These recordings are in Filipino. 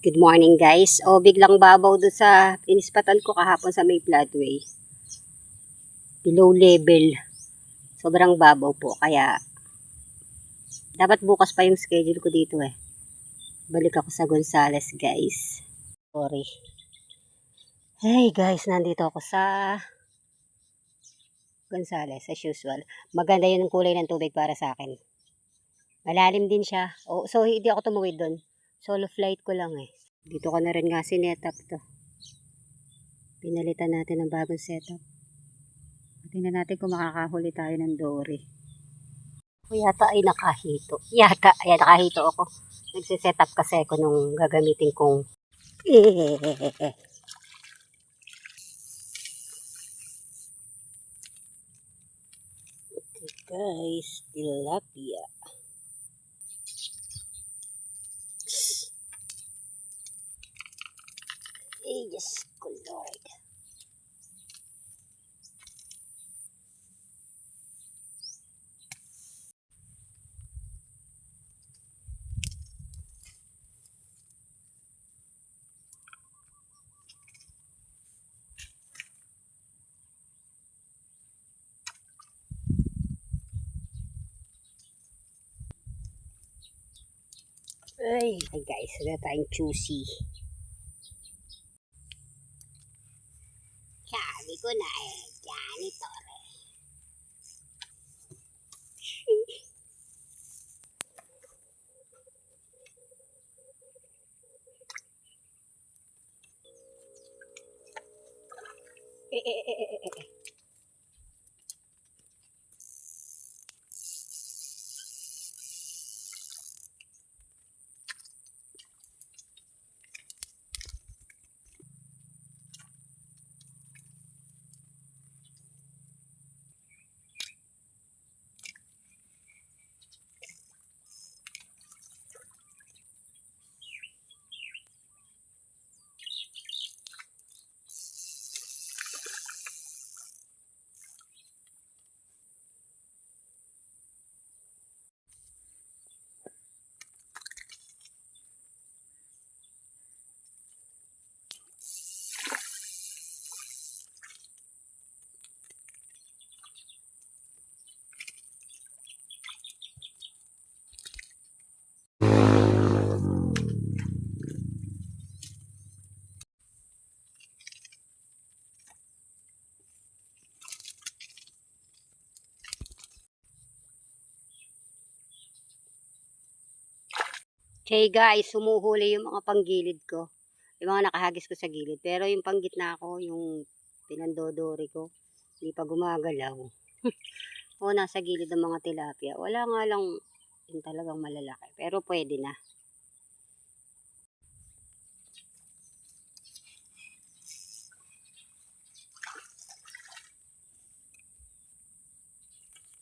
Good morning guys. O biglang babaw doon sa pinispatan ko kahapon sa may floodway. Below level. Sobrang babaw po. Kaya dapat bukas pa yung schedule ko dito eh. Balik ako sa Gonzales guys. Sorry. Hey guys, nandito ako sa Gonzales as usual. Maganda yun ang kulay ng tubig para sa akin. Malalim din siya. O, so hindi ako tumuwid doon. Solo flight ko lang eh. Dito ko na rin nga sinetap to. Pinalitan natin ng bagong setup. Tingnan natin kung makakahuli tayo ng dory. O yata ay nakahito. Yata, ay nakahito ako. Nagsiset-up kasi ako nung gagamitin kong eh, Okay guys, tilapia. Ay, Diyos ko, Lord. Ay, guys, juicy. Sabi ko na eh, janitor eh. Eh, eh, eh, eh, eh, Okay guys, sumuhuli yung mga panggilid ko. Yung mga nakahagis ko sa gilid. Pero yung panggitna ko, yung pinandodori ko, hindi pa gumagalaw. o nasa gilid ng mga tilapia. Wala nga lang yung talagang malalaki. Pero pwede na.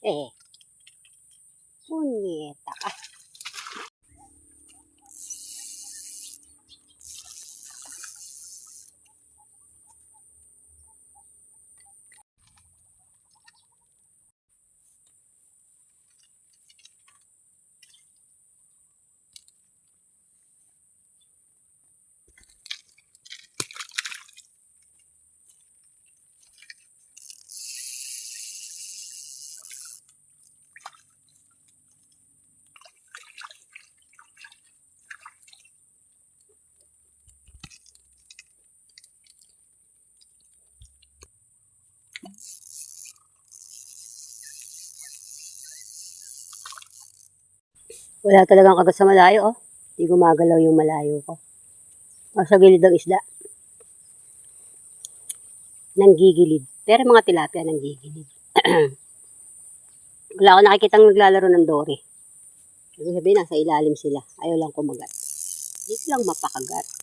Eh. Punyeta ka. Wala talagang kagat sa malayo, oh. Hindi gumagalaw yung malayo ko. O, sa gilid ng isda. Nanggigilid. Pero mga tilapia nanggigilid. Wala ako nakikitang naglalaro ng dory. Ibig sabihin, nasa ilalim sila. Ayaw lang kumagat. Hindi silang mapakagat.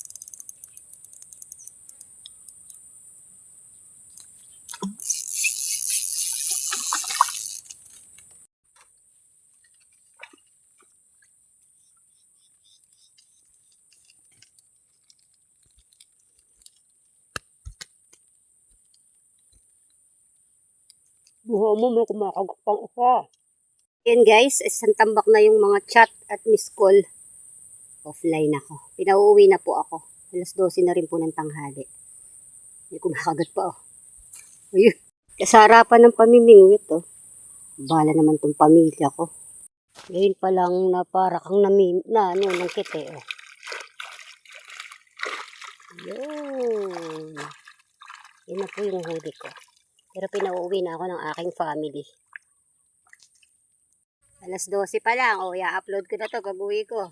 Buho mo, may kumakagat pang isa. Yan guys, isang tambak na yung mga chat at miss call. Offline ako. Pinauuwi na po ako. Alas 12 na rin po ng tanghali. Hindi ko makagat pa oh. Ayun. Sa harapan ng pamimingwit oh. Bala naman tong pamilya ko. Ngayon pa lang na para kang nami, na ano, ng kite oh. Yun. Yun na po yung huli ko. Pero pinauwi na ako ng aking family. Alas 12 pa lang. O, i-upload ko na to. Gagawin ko.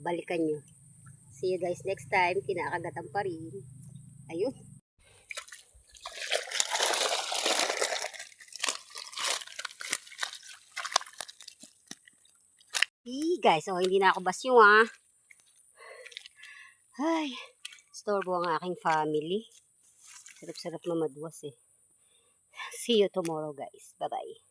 Balikan nyo. See you guys next time. Kinakagatan pa rin. Ayun. Hey guys, oh, hindi na ako basyo ah. Ay, storbo ang aking family. Sarap-sarap mamadwas eh. See you tomorrow guys. Bye-bye.